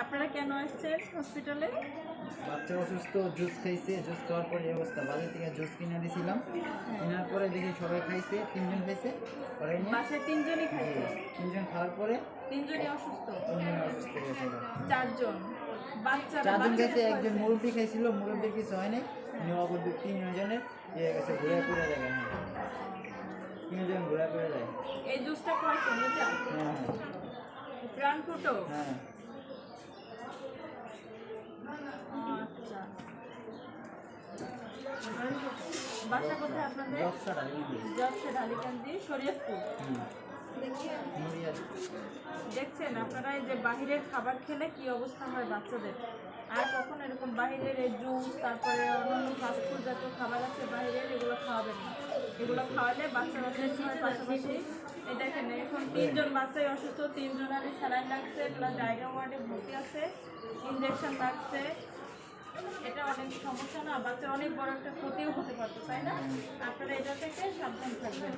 আপনারা কেন আসছেন হসপিটালে বাচ্চা অসুস্থ জুস খাইছে জুস খাওয়ার পরে এই অবস্থা। বাজার থেকে জুস কিনে দিয়েছিলাম কেনার পরে দেখি সবাই খাইছে তিনজন খাইছে পরে বাসায় তিনজনই খাইছে? তিনজন খাওয়ার পরে তিনজনই অসুস্থ? চারজন? বাচ্চা চারজন একজন মুরব্বী খাইছিল মুরব্বীর কিছু হয় নাই। তিনজনের ইয়ে গেছে ঘুরে হ্যাঁ তিনজন ঘুরে ঘুরে যায়। এই জুসটা হ্যাঁ। প্রাণ ফুটো হ্যাঁ। বাসা কোথায় আপনাদের জবসে ঢালিকান্দি শরীয়তপুর দেখছেন আপনারা এই যে বাহিরের খাবার খেলে কি অবস্থা হয় বাচ্চাদের? আর কখন এরকম বাহিরের জুস তারপরে অন্যান্য ফাস্টফুড জাতীয় খাবার আছে বাহিরের, এগুলো খাওয়াবেন না। এগুলো খাওয়ালে বাচ্চারা হয় পাশাপাশি। এই দেখেন, এখন তিনজন বাচ্চাই অসুস্থ, তিনজনারই স্যালাইন লাগছে প্লাস জায়গা ওয়ার্ডে ভর্তি আছে ইঞ্জেকশন লাগছে। এটা অনেক সমস্যা না, বাচ্চার অনেক বড় একটা ক্ষতিও হতে পারতো, তাই না? আপনারা এটা থেকে সাবধান থাকবেন।